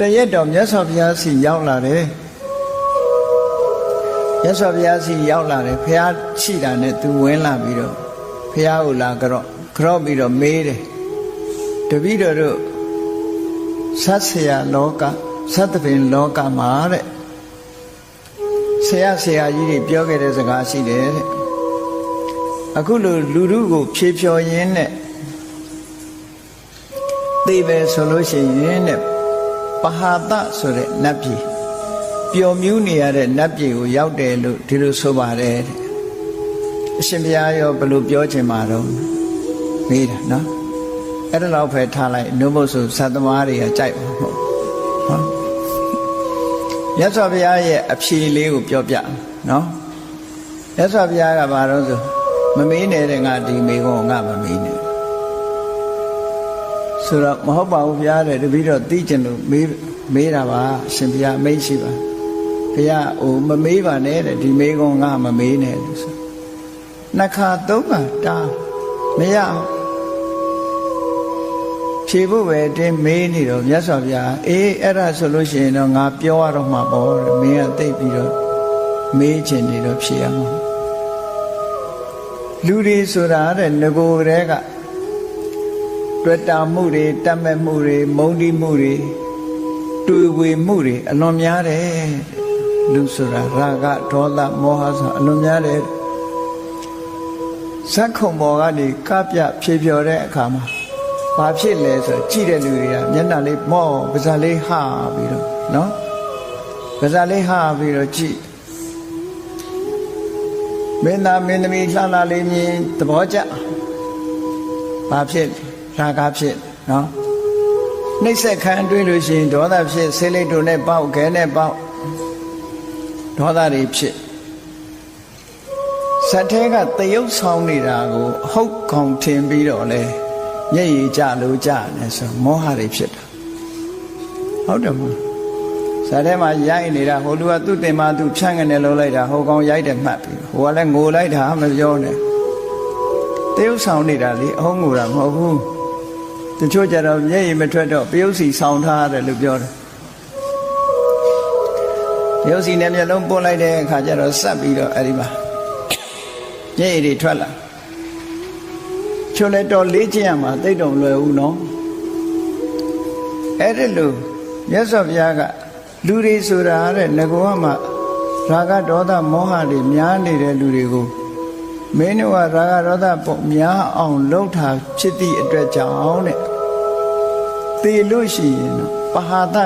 တရက်တော့မြတ်စွာဘုရားစီရောက်လာတယ်မြတ်စွာဘုရားစီရောက်လာတယ်ဘုရားရှိတာနဲ့သူဝင်လာပြီးတော့ဘုရားကိုလာကြော့ကြော့ပြီးတော့မေးတယ်တပည့်တော်တို့ဆတ်ဆရာလောကသတ္တပင်လောကမှာတဲ့ဆရာဆရာကြီးတွေပြောခဲ့တဲ့စကားရှိတယ်တဲ့အခုလိုလူလူကိုဖြေဖြော်ရင်းနဲ့သိပဲဆိုလို့ရှိရင်တဲ့ ပဟာတဆိုတဲ့နတ်ပြည်ပျော်မြူးနေရတဲ့နတ်ပြည်ကိုရောက်တယ်လို့ဒီလိုဆိုပါတယ်တဲ့အရှင်ဘုရားရောဘယ်လိုပြောချင်မှာတော့မေးတာနော်အဲ့ဒါတော့ဖယ်ထားလိုက်နှုတ်ဖို့ဆိုသတ္တမားတွေကကြိုက်မှာမဟုတ်ဟောမြတ်စွာဘုရားရဲ့အဖြေလေးကိုပြောပြနော်မြတ်စွာဘုရားကဘာလို့ဆိုမမေးနဲ့တဲ့ငါဒီမေးခွန်းငါမမေးနဲ့ ဆိုတော့မဟုတ်ပါဘူးဘုရားတဲ့တပည့်တော်သိကျင်လို့မေးမေးတာပါအရှင်ဘုရားအမိတ်ရှိပါဘုရားဟိုမမေးပါနဲ့တဲ့ဒီမေးခွန်းငါမမေးနဲ့လို့ဆိုနှစ်ခါသုံးခါတားမရအောင်ဖြေဖို့ပဲတင်းမေးနေတော့မြတ်စွာဘုရားအေးအဲ့ဒါဆိုလို့ရှိရင်တော့ငါပြောရတော့မှာပေါ့တဲ့မင်းကသိပ်ပြီးတော့မေးချင်နေတော့ဖြေရမှာလူတွေဆိုတာတဲ့ငကိုယ်တည်းက တွေ့တာမှုတွေတတ်မဲ့မှုတွေမုန်းတီးမှုတွေတွေ့ဝေမှုတွေအလွန်များတယ်လူဆိုတာရာဂဒေါသမောဟဆိုအလွန်များတယ်ဇက်ခုံပေါ်ကနေကပြဖြေဖြော်တဲ့အခါမှာဘာဖြစ်လဲဆိုကြည့်တဲ့လူတွေကမျက်နှာလေးမော့ပါးစပ်လေးဟာပြီးတော့နော်ပါးစပ်လေးဟာပြီးတော့ကြည့်မင်းသားမင်းသမီးလှလှလေးမြင်သဘောကျဘာဖြစ် ရာဂဖြစ်နော်နှိမ့်ဆက်ခံတွေးလို့ရှိရင်ဒေါသဖြစ်ဆေးလိတ်တို့နဲ့ပေါက်ခဲနဲ့ပေါက်ဒေါသတွေဖြစ်ဇက်ထဲကတယုတ်ဆောင်နေတာကိုအဟုတ်ကောင်ထင်ပြီးတော့လဲမျက်ရည်ကျလို့ကျနေဆိုမောဟတွေဖြစ်တာဟုတ်တယ်မဟုတ်ဇက်ထဲမှာရိုက်နေတာဟိုလူကသူ့တင်မသူဖြန့်ကနေလုံးလိုက်တာဟိုကောင်ရိုက်တယ်မှတ်ပြီးဟိုကလည်းငိုလိုက်တာမပြောနဲ့တယုတ်ဆောင်နေတာလေအဟုတ်ငိုတာမဟုတ်ဘူး တချို့ကြတော့မျက်ရည်မထွက်တော့ပယုတ်စီဆောင်ထားရတယ်လို့ပြောတယ်ပယုတ်စီနဲ့မျက်လုံးပွင့်လိုက်တဲ့အခါကျတော့ဆက်ပြီးတော့အဲ့ဒီမှာမျက်ရည်တွေထွက်လာချိုလဲတော့လေးချင်ရမှာသိတော့လွယ်ဘူးနော်အဲ့ဒီလိုမြတ်စွာဘုရားကလူတွေဆိုတာတဲ့ငကောကမှရာဂဒေါသမောဟတွေများနေတဲ့လူတွေကိုမင်းတို့ကရာဂဒေါသပုံများအောင်လှုပ်တာဖြစ်သည့်အတွက်ကြောင့်တဲ့ သေလို့ရှိရင်တော့ပဟာသ